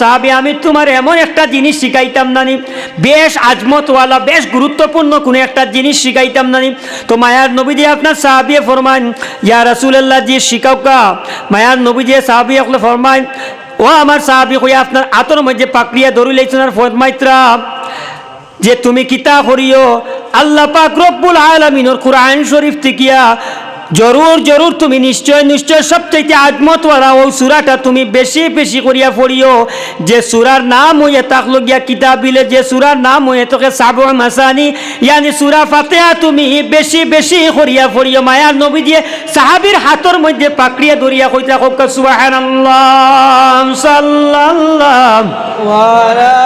সাহাবি, আমি তোমার এমন একটা জিনিস শিখাইতাম নানি। বেশ আজমতওয়ালা, বেশ গুরুত্বপূর্ণ কোনো একটা জিনিস শিখাইতাম নানি। তো মায়ার নবীজি আপনার সাহাবিয়ে ফরমান ইয়া রাসুলাল্লাহ, জি শিকাউকা মায়ার নবীজি সাহাবি একলে ফরমায় ও আমার সাহাবি হইয়া আপনার আতর মধ্যে পাকড়িয়া ধরি লাইছেন আর ফরমাইত্রা, যে তুমি কিতা করিও আল্লাহ পাক রব্বুল আলামিনের কোরআন শরীফ থেকিয়া জরুর জরুর, তুমি নিশ্চয় নিশ্চয় সবচাইতে ওরা ও সুরাটা তুমি বেশি বেশি করিয়া পড়িও। যে সুরার নাম হইয়া লগিয়া কিতাব বিলে যে সুরার নাম হইয়া তোকে সাব মাসানি, ইয়ানি সুরা ফাতেহা তুমি বেশি বেশি করিয়া পড়িও। মায়ার নবী দিয়ে সাহাবির হাতর মধ্যে পাকড়িয়া ধরিয়া কইতা হোক সুবহানাল্লাহ, সাল্লাল্লাহু। আলা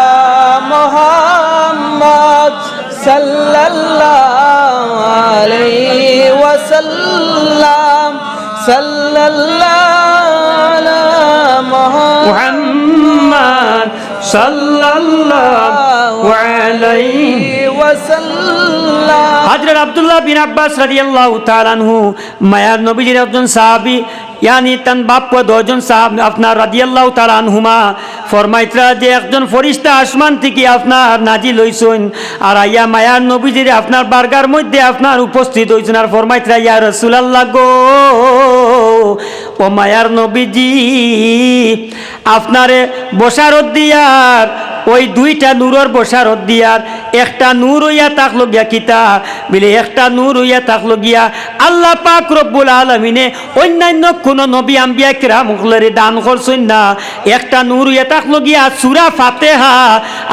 মুহাম্মদ সাল্লাল্লাহু আলাইহি وسلم صلى الله على محمد محمد صلى الله عليه وسلم হজরত আব্দুল্লাহ বিন আব্বাস রাদিয়াল্লাহু তাআলা আনহু মায়ার নবীজির একজন সাহাবী ইয়ানি তান বাপ দজন সাহাব আপনার রাদিয়াল্লাহু তাআলা আনহুমা ফরমাইতরা যে একজন ফরিস্তা আসমান থেকে আপনার নাজিল হইছেন আর আইয়া মায়ার নবীজির আপনার বার্গার মধ্যে আপনার উপস্থিত হইছেন আর ফরমাইতরা ইয়া রাসূলুল্লাহ গো ও মায়ার নবীজি আপনারে বসারত দিয়ার ওই দুইটা নূরের বসারত দিয়ার, একটা নূর হইয়া তাকলো গিয়া কিতা বলে একটা নূর হইয়া তাকলো গিয়া আল্লাহ পাক রব্বুল আলমিনে অন্যান্য কোন নবী আম্বিয়া কিরাম মুখলারে দান করছেন না। একটা নূর হইয়া তাকলো গিয়া সুরা ফাতেহা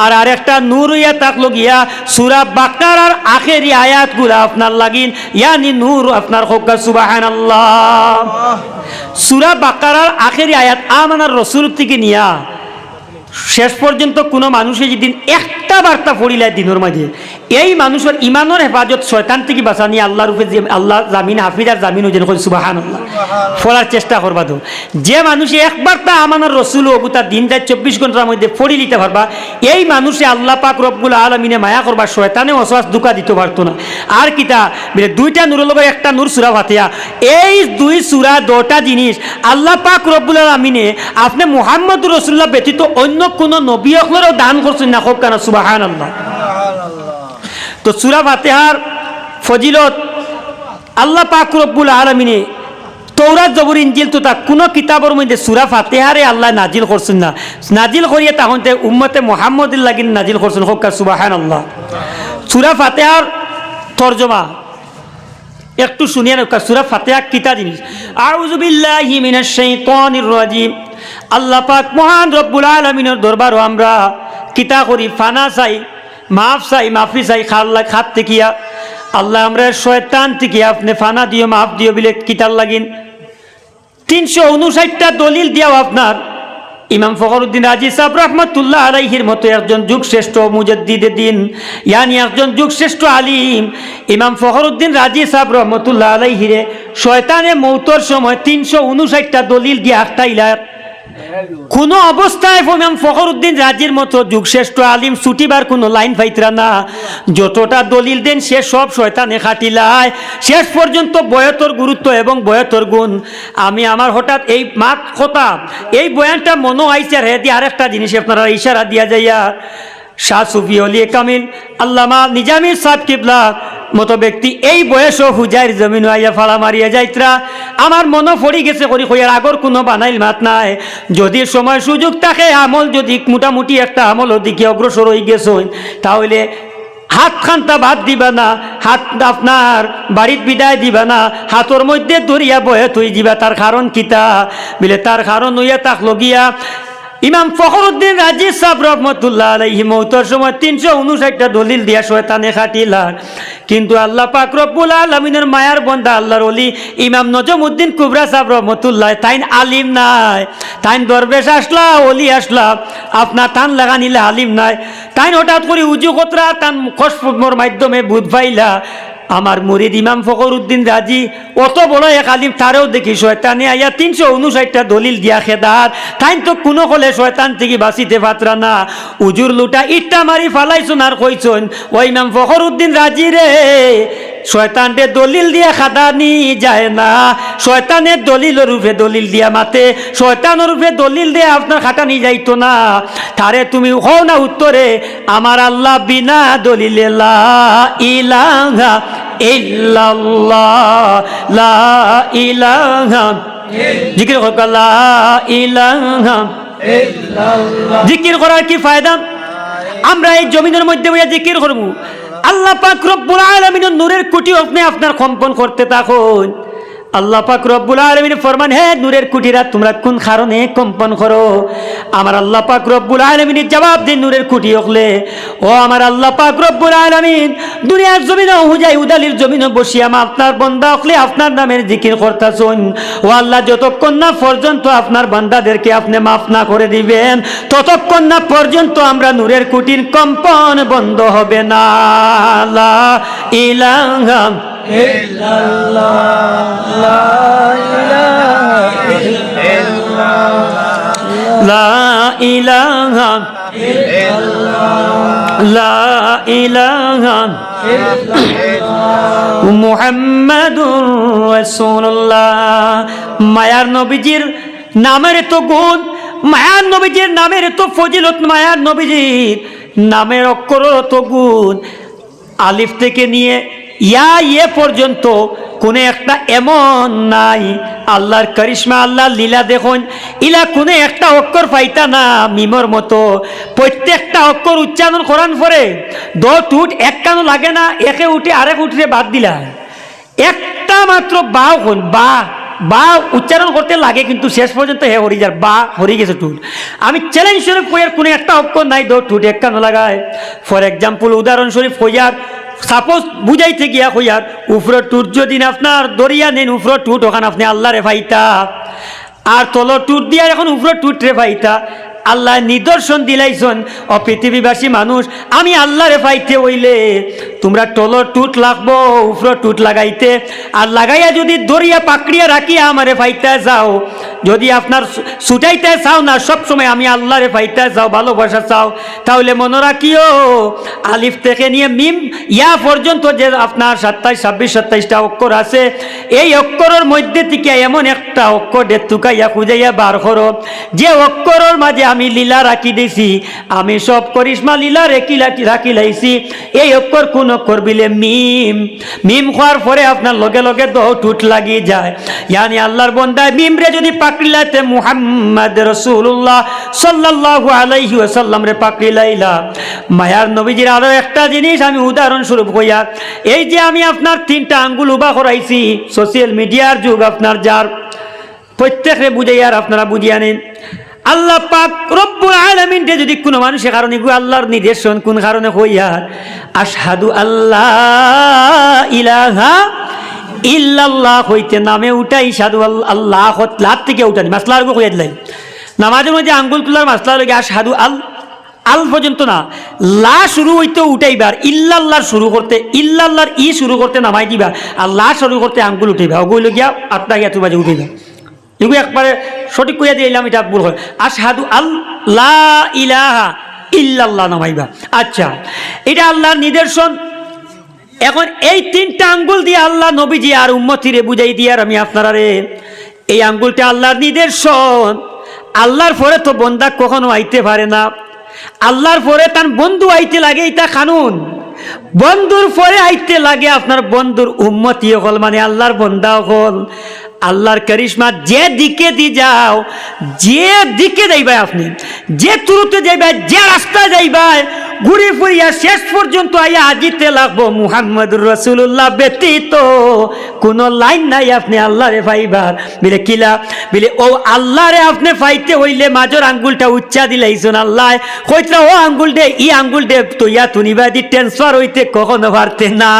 আর আরেকটা নূর হইয়া তাকলো গিয়া সুরা বাকার আর আখেরি আয়াতগুলা আপনার লাগিন, ইয়ানি নূর আপনার হোকা সুবাহান আল্লাহ সুরা বাকারার আখেরি আয়াত আমানার রসুল থেকে নিয়া শেষ পর্যন্ত কোনো মানুষে যেদিন একটা বার্তা পড়িলায় দিনের মাঝে এই মানুষের ইমানের হেফাজত শয়তান থেকে বাঁচানি আল্লাহর উপরে যে আল্লাহ জামিন, হাফিজ আর জামিন ওজন সুবাহান আল্লাহ ফলার চেষ্টা করবা তো। যে মানুষে একবার তা আমানের রসুল অবুতা দিন যায় চব্বিশ ঘণ্টার মধ্যে পড়ি নিতে পারবা, এই মানুষে আল্লাহ পাক রব্বুল আলমিনে মায়া করবা, শয়তানে অশ্বাস দুকা দিতে পারতো না। আর কিতা দুইটা নূরের লগে একটা নূর সুরা ফাতিয়া এই দুই সুরা দুটা জিনিস আল্লাহ পাক রব্বুল আলমিনে আপনি মোহাম্মদ রসুল্লাহ ব্যতীত অন্য কোনো নবী অকলেরও দান করছেন না, হোক কেন সুবাহান আল্লাহ তো সুরা ফাতেহার ফজিলত আল্লাহ পাক রব্বুল আলমিনে তৌরাত জবর ইঞ্জিল তো তা কোনো কিতাবের মধ্যে সুরা ফাতেহারে আল্লাহ নাজিল করছেন না। নাজিল করিয়ে তখন উম্মতে মোহাম্মদ লাগিন নাজিল করছেন হোক্কা সুবাহান আল্লাহ সুরা ফাতেহার তর্জমা একটু শুনিয়ে নৌকা সুরা ফাতেহা কিতা জিনিস আউজুবিল্লাহি মিনাশ শাইতানির রাজিম আল্লাহ পাক মহান রব্বুল আলামিনের দরবারও আমরা কিতা করি ফানা চাই মাফ চাই, মাফি চাই খাল্লা খাত তেকিয়া আল্লাহ আমরা শয়তান থেকে আপনি ফানা দিও, মাফ দিও বিলে কিতার লাগিন। তিনশো উনষাটটা দলিল দিয়াও আপনার। ইমাম ফখরুদ্দিন রাজি সাহেব রহমতুল্লাহ আলাইহির মতো একজন যুগ শ্রেষ্ঠ মুজদ্দিদে দিন, ইয়ানি একজন যুগ শ্রেষ্ঠ আলিম। ইমাম ফখরুদ্দিন রাজি সাহেব রহমতুল্লাহ আলাইহিরে শয়তানে মৌতর সময় তিনশো উনষাটটা দলিল দিয়ে আটটাইলার কোন অবস্থায় ইমাম ফখরুদ্দিন রাজির মতো যুগশ্রেষ্ঠ আলিম ছুটিবার কোনো লাইন ফাইতরা না। যতটা দলিল দেন সে সব শয়তানে খাটিলায়। শেষ পর্যন্ত বয়তর গুরুত্ব এবং বয়তর গুণ। আমি আমার হঠাৎ এই মাত কথা, এই বয়ানটা মনো আইসে আর হেদি আরেকটা জিনিস আপনারা ইশারা দিয়া যাইয়া। শাহ সুফি অলি কামিল আল্লামা নিজামির সাহেব কিবলা মতো ব্যক্তি, এই বয়সও হুজাইর জমিন আইয়া ফালা মারিয়া যাইত্রা আমার মনে পড়ি গেছে করি কইয়ার আগর কোনো বানাইল মাত নাই। যদি সময় সুযোগ থাকে, আমল যদি মোটামুটি একটা আমল দিকে অগ্রসর হয়ে গেছে তাহলে হাত খান্তা ভাত দিবা না, হাত আপনার বাড়িত বিদায় দিবা না হাতর মধ্যে দরিয়া বয়ে তুই দিবা তার কারণ কিতা বিলে তার কারণ হইয়া তাক লগিয়া ইমাম ফখরুদ্দিন রাজি সাহ রহমতুল্লাহ আলাইহি মৌতর সময় তিনশো উনষাটটা দলিল দিয়া শয়তানে খাটিলার কিন্তু আল্লাহ পাক রব্বুল আলমিনের মায়ার বন্ধা আল্লাহর অলি ইমাম নজমুদ্দিন কুবরা সাহ রহমতুল্লাহ, তাইন আলিম নাই। তাইন দরবেশ আসলা অলি আসলা আপনার তান লাগা নিলে আলিম নাই। তাইন হঠাৎ করে উজু কতরা তান খসফুটমোর মাধ্যমে বুধ পাইলা আমার মুরিদ ইমাম ফখরুদ্দিন রাজি, অত বড় এক আলিম, তারেও দেখি শয়তানে আইয়া তিনশো উনষাটটা দলিল দিয়া খেদার তাই তো কোনো কলে শয়তান থেকে বাঁচিতে পাত্রা না। উজুর লুটা ইটটা মারি ফালাইছুন আর কইছুন, ও ইমাম ফখর উদ্দিন রাজি রে শয়তানরে দলিল দিয়া খাদানি যায় না। শয়তানের দলিল রূপে দলিল দিয়া মাতে শয়তানের রূপে দলিল দিয়ে আপনার খাটানি যাইতো না। তারে তুমি হও না উত্তরে, আমার আল্লাহ বিনা দলিলে লা ইল্লাল্লাহ, লা জিকির লা করার কি ফায়দা? আমরা এই জমিনের মধ্যে জিকির করব। আল্লাহ পাক রব্বুল আলামিনের নূরের কুটি আপনি আপনার কম্পন করতে থাকুন। আল্লাহ পাক রব্বুল আলামিন ফরমান, হে নূরের কুটিরা, তোমরা কোন কারণে কম্পন করো? আমার আল্লাহ পাক রব্বুল আলামিনের জবাব দিন নূরের কুটি হকলে ও আমার আল্লাহ পাক রব্বুল আলামিন, দুনিয়ার জমিনে হুজাই উদালির জমিনে বসিয়া আমার আপনার বন্দা হকলে আপনার নামের জিকির করতাছুন ও আল্লাহ, যতক্ষণ না পর্যন্ত আপনার বান্দাদেরকে আপনি মাফ না করে দিবেন, ততক্ষণ না পর্যন্ত আমরা নূরের কুটির কম্পন বন্ধ হবে না। ইলাহা লা লা মায়ার নবীজির নামের তো গুণ মায়ার নবীজির নামের তো ফজিলত মায়ার নবীজির নামের অক্ষর তো গুণ। আলিফ থেকে নিয়ে ইয়া ইয়ে পর্যন্ত কোনো একটা এমন নাই। আল্লাহর করিশ্মা, আল্লাহর লীলা দেখুন। ইলা কোনো একটা অক্ষর পাইতা না মিমর মতো। প্রত্যেকটা অক্ষর উচ্চারণ করান পরে দ টুট এক কানো লাগে না, একে উঠে আরেক উঠে বাদ দিলা। একটা মাত্র বা হন, বা বা উচ্চারণ করতে লাগে কিন্তু শেষ পর্যন্ত হে হরি যার, বা হরি গেছে টুট আমি চ্যালেঞ্জ স্বরূপ কোনো একটা অক্ষর নাই দো টুট এক কানো লাগায়। ফর এক্সাম্পল উদাহরণস্বরূপ কইয়ার সাপোজ বুঝাইতে গিয়া কইয়ার উপরে টুট যদি আপনার দরিয়া নেন উপরে টুট ওখানে আপনি আল্লাহ রে ভাইতা আর তলর টুট দিয়া এখন উপরে টুট রে ফাইতা। আল্লাহ নিদর্শন দিলাইছন ও পৃথিবীবাসী মানুষ, আমি আল্লাহরে পাইতে হইলে তোমরা টলর টুট লাগবো, উফর টুট লাগাইতে। আর লাগাইয়া যদি দরিয়া পাকড়িয়া রাখিয়া আমারে পাইতে যাও, যদি আপনার সু- ছুটাইতে চাও না সব সময় আমি আল্লাহরে পাইতে চাও ভালোবাসা চাও, তাহলে মনে রাখিও, আলিফ থেকে নিয়ে মিম, ইয়া পর্যন্ত যে আপনার সাতাইশ, ছাব্বিশ, সাতাইশটা অক্ষর আছে, এই অক্ষরের মধ্যে থেকে এমন একটা অক্ষর ডেতুকাইয়া খুঁজাইয়া বার করো। যে অক্ষরের মাঝে আমি লীলা রাখি দিছি, আমি সব করিশ্মা লীলা রেখি রাখি লাইছি। এই অক্ষর কোন অক্ষর বিলে মিম। মিম খোয়ার পরে আপনার লগে লগে দহ টুট লাগিয়ে যায়। ইয়ানি আল্লাহর বন্দায় মিম রে যদি পাকড়ি লাইতে মুহাম্মদ রসুল্লাহ সাল্লাল্লাহু আলাইহি ওয়াসাল্লাম রে পাকড়ি লাইলা মায়ার নবীজির আরও একটা জিনিস আমি উদাহরণস্বরূপ কইয়া, এই যে আমি আপনার তিনটা আঙ্গুল উবা করাইছি সোশ্যাল মিডিয়ার যুগ আপনার যার প্রত্যেকে বুঝাইয়ার আপনারা বুঝিয়া নেন আল্লাহ পাক রব্বুল আলামিনকে যদি কোনো মানুষের কারণে গো আল্লাহর নির্দেশন কোন কারণে হইয়ার আশহাদু আল্লাহ ইলাহা ইল্লাল্লাহ হইতে নামে উঠাই সাধু আল্লাহ লাত থেকে উঠানি। মাসলার গো হইয়া দিলাই। নামাজের মধ্যে আঙ্গুল তোলার মাসলা লগে আশহাদু আল আল পর্যন্ত না, লা শুরু হইতে উঠাইবার ইল্লাল্লাহর শুরু করতে, ইল্লাল্লাহর ই শুরু করতে নামাই দিবা, আর লা শুরু করতে আঙ্গুল উঠাইবা। ওগুলো গিয়া আটটা গিয়া বাজে উঠাইবা। এগুলো একবারে সঠিক কইয়া দিলাম এটা ভুল হয়। আশহাদু আল্লাহ ইলাহা ইল্লাল্লাহ নামাইবা আচ্ছা এটা আল্লাহর নিদর্শন। এখন এই তিনটা আঙ্গুল দিয়ে আল্লাহ নবীজি আর উম্মতিরে বুঝাই দিয়ে, আর আমি আপনারা রে এই আঙ্গুলটা আল্লাহর নিদর্শন। আল্লাহর পরে তো বন্দা কখনো আইতে পারে না। আল্লাহর পরে তার বন্ধু আইতে লাগে এটা কানুন। বন্ধুর পরে আইতে লাগে আপনার বন্ধুর উম্মতি হল মানে আল্লাহর বন্দা হল আল্লাহর করিশ্মা যে দিকে দি যাও, যে দিকে যাইবাই আপনি, যে তুরুতে যাইবাই, যে রাস্তায় যাইবাই ঘুরে ফুরিয়া শেষ পর্যন্ত আইয়া আজিতে লাগবো। মুহাম্মদুর রসুল্লাহ ব্যতীত কোনো লাইন নাই আপনি আল্লাহরে পাইবার। বিলে কিলা বিলে, ও আল্লাহরে আপনি পাইতে হইলে মাজর আঙ্গুলটা উচ্চা দিলাইছুন আল্লাহ কইতরা, ও আঙ্গুল দে, ই আঙ্গুল দে তুইয়া তুনিবা দি ট্রান্সফার হইতে কখনো পারতে না।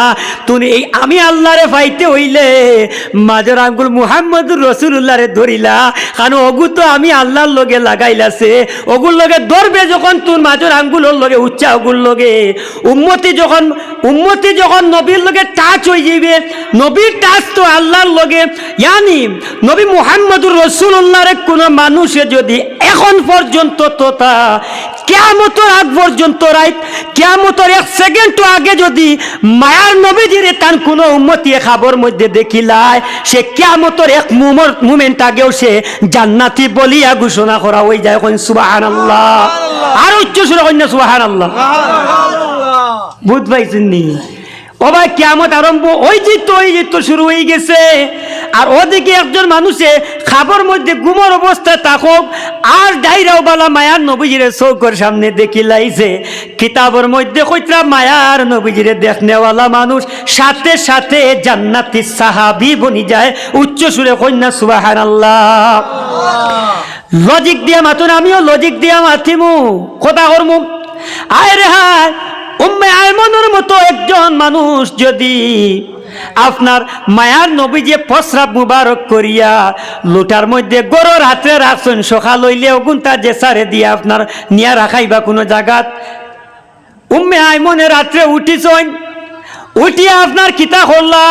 তুমি এই আমি আল্লাহরে পাইতে হইলে মাজর আঙ্গুল মুহাম্মদুর রসুল্লাহরে ধরিলা। কারণ ওগু তো আমি আল্লাহর লগে লাগাইলাছে। ওগুর লগে ধরবে যখন তোর মাজর আঙ্গুলের লগে উচ্চা ওগুর লগে, উম্মতি যখন উম্মতি যখন নবীর লগে টাচ হয়ে যাবে নবীর টাচ তো আল্লাহর লগে, ইয়ানি নবী মুহাম্মদুর রসুল্লাহরে কোনো মানুষে যদি এখন পর্যন্ত তোতা কেয়ামতর আগ পর্যন্ত রাইত কেয়ামতর এক সেকেন্ড আগে যদি মায়ার নবীজিরে তার কোনো উন্মতি খাবর মধ্যে দেখিলায় সে কেয়ামতর এক মুমেন্ট আগেও সে জান্নাতি বলিয়া ঘোষণা করা হয়ে যায়। এখন সুবাহান আল্লাহ আর উচ্চ সুরে কন্যা সুবাহান আল্লাহ বুধ পাইছেন নি? ভাই কেমন আরম্ভ? ওই জিত ওই জিত শুরু হয়ে গেছে। আর ওদিকে একজন মানুষে খাবার মধ্যে গুমর অবস্থায় থাকুক আর ডাইরাও বালা মায়ার নবীজিরে চৌকর সামনে দেখি লাইছে। কিতাবের মধ্যে কইতরা মায়ার নবীজিরে দেখনেওয়ালা মানুষ, সাথে সাথে জান্নাতি সাহাবি বনি যায়, উচ্চ সুরে কন্যা সুবাহান আল্লাহ লজিক দিয়া মাতুন, আমিও লজিক দিয়া মাতিমু। কথা করমু। আয় রে হায় আয়মনের মতো একজন মানুষ যদি আপনার মায়ার নবী যে প্রস্রাব মুবারক করিয়া লোটার মধ্যে গরুর হাতে রাখছেন সকাল হইলে ওগুনটা যে সারে দিয়ে আপনার নিয়া রাখাইবা কোনো জায়গাত উম্মে আইমনে রাত্রে উঠিছন, উঠিয়া আপনার কিতা করলা?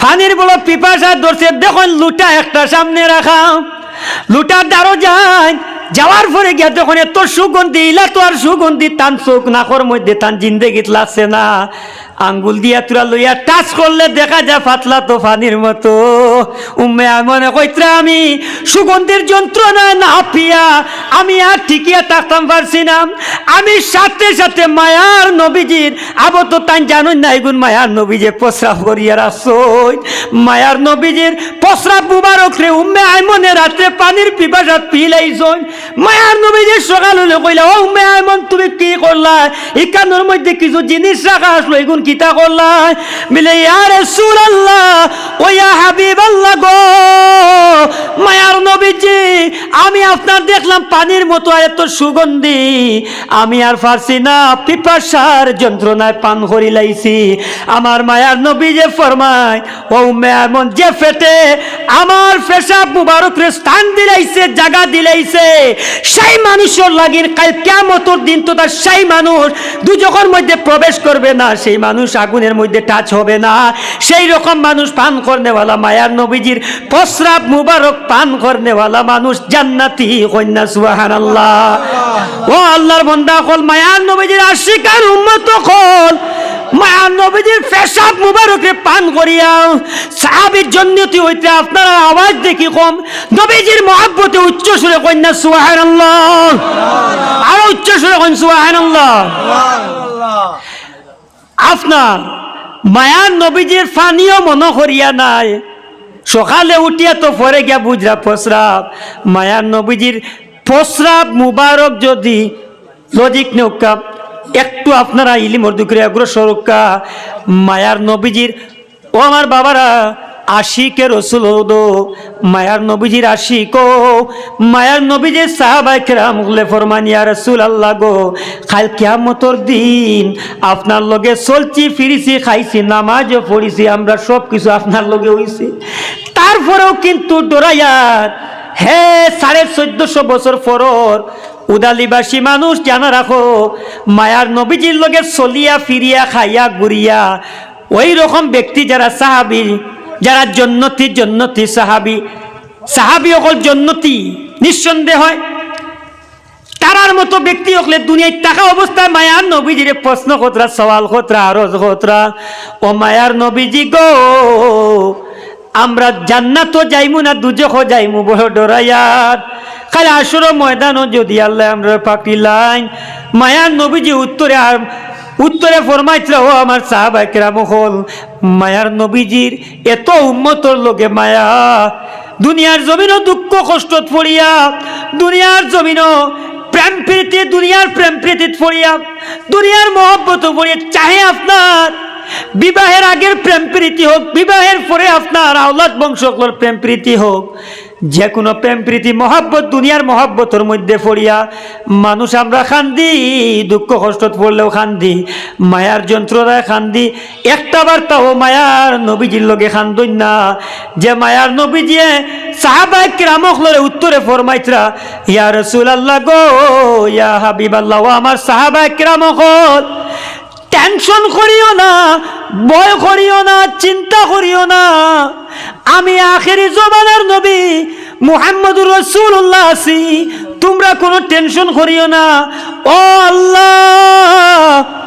ফানির বলো পিপাসা ধরছে, দেখুন লুটা একটা সামনে রাখা। লুটার দ্বারও যায় যাওয়ার পরে গিয়া যখন এত সুগন্ধি ইলা তো আর সুগন্ধি তান চোখ নাকর মধ্যে তান জিন্দেগিত লাগছে না। আঙ্গুল দিয়া তুরা লইয়া টাচ করলে দেখা যায় পাতলা তো ফানির মতো। উম্মে মনে কইত্রা আমি, সুগন্ধির যন্ত্রণা না পিয়া আমি আর ঠিকিয়া থাকতাম পারছি না। আমি সাথে সাথে মায়ার নবীজির আবো তো তাই জানুন না এগুন মায়ার নবীজে প্রস্রাব করিয়া রাসই মায়ার নবীজির প্রস্রাব মুবারক রে উম্মে আইমনে রাত্রে পানির পিপাসা পিলাইছই। মায়ার নবীজির সকাল হলে কইলা, ও উম্মে আইমন, তুমি কি করলা? ইকানোর মধ্যে কিছু জিনিস রাখা আসলো, এগুন কিতা করলা মিলে ইয়ার সুর আল্লাহ ও ইয়া হাবিব আল্লাহ গো। মায়ার নবীজি, আমি আপনার দেখলাম পানির মতো এত সুগন্ধি। আমি আর পারছি না, পিপাসার যন্ত্রণায় পান করি লাইছি। আমার মায়ার নবী যে ফরমায়, ও মেয়ার মন যে ফেটে, আমার পেশাব মুবারকরে স্থান দিলাইছে, জায়গা দিলাইছে। সেই মানুষের লাগিন কাল কেমতর দিন তো তার সেই মানুষ দুজকের মধ্যে প্রবেশ করবে না, সেই মানুষ আগুনের মধ্যে টাচ হবে না। সেই রকম মানুষ পান করনেওয়ালা মায়ার নবীজির প্রস্রাব মুবারক পান করনেওয়ালা মানুষ জান্নাতি কন্যা সুবাহান আল্লাহ ও আল্লাহর বন্দা কল মায়ার নবীজির আশিকার উম্মত কল মায়ার নবীজির পেশাব মুবারকে পান করিয়া সাহাবির জন্যতি হইতে আপনারা আওয়াজ দেখি কম। নবীজির মহাব্বতে উচ্চ সুরে কন্যা সুবাহান আল্লাহ আরও উচ্চ সুরে কন সুবাহান আল্লাহ আপনার মায়ার নবীজির ফানিও মনে করিয়া নাই। সকালে উঠিয়া তো পরে গিয়া বুঝরা প্রস্রাব। মায়ার নবীজির প্রস্রাব মুবারক যদি লজিক নৌকা একটু আপনারা ইলিমর দুপুরে অগ্রসর মায়ার নবীজির, ও আমার বাবারা আশিকে রসুল হদো মায়ার নবীজির আশিক। মায়ার নবীজির সাহাবাই কেরাম গুলে ফরমানিয়া রসুল আল্লাহ গো, কাল কেয়ামতর দিন আপনার লগে চলছি, ফিরিছি, খাইছি নামাজও পড়িছি, আমরা সব কিছু আপনার লগে হইছি। তারপরেও কিন্তু ডোরাইয়ার হে, সাড়ে চোদ্দশো বছর পরর উদালিবাসী মানুষ, জানা রাখো, মায়ার নবীজির লগে চলিয়া, ফিরিয়া, খাইয়া, ঘুরিয়া, ওই রকম ব্যক্তি যারা সাহাবি যারা জন্নতি জন্নতি সাহাবি। সাহাবি অকল জন্নতি, নিঃসন্দেহ। হয় তারার মতো ব্যক্তি হলে দুনিয়ায় টাকা অবস্থায় মায়ার নবীজিরে প্রশ্ন খতরা সওয়াল খতরা আরজ খতরা ও মায়ার নবীজি গো, আমরা জান্নাত যাইমু না দুজখ যাইমু বড় ডরাইয়ার খালি আসর ময়দানও যদি আল্লাহ আমরা পাকি লাইন মায়ার নবীজি উত্তরে আর উত্তরে ফরমাইছিল, ও আমার সাহাবাই কেরাম, হল মায়ার নবীজির এত উন্মতর লোকে মায়া। দুনিয়ার জমিনও দুঃখ কষ্টত পড়িয়া দুনিয়ার জমিনও প্রেম প্রীতি, দুনিয়ার প্রেম প্রীতি পড়িয়া দুনিয়ার মহব্বত পড়িয়া চাহে আপনার। বিবাহের আগের প্রেম প্রীতি হোক, বিবাহের পরে আপনার আওলাদ বংশকলর প্রেম প্রীতি হোক। যে কোনো প্রেম, প্রীতি, মহাব্বত, দুনিয়ার মহাব্বতর মধ্যে পড়িয়া মানুষ আমরা খান্দি, দুঃখ কষ্টত পড়লেও খান্দি, মায়ার যন্ত্রণায় খান্দি, একটা বার্তাও মায়ার নবীজির লগে খান্দই না। যে মায়ার নবীজিয়ে সাহাবাই কিরামক লরে উত্তরে ফরমাইতরা, ইয়া রসুল আল্লাহ গো, ইয়া হাবিব আল্লাহ আমার সাহাবাই কিরামক টেনশন করিও না, ভয় করিও না, চিন্তা করিও না। আমি আখেরি জমানার নবী মুহাম্মদুর রসুল্লাহ আছি, তোমরা কোনো টেনশন করিও না। ও আল্লাহ!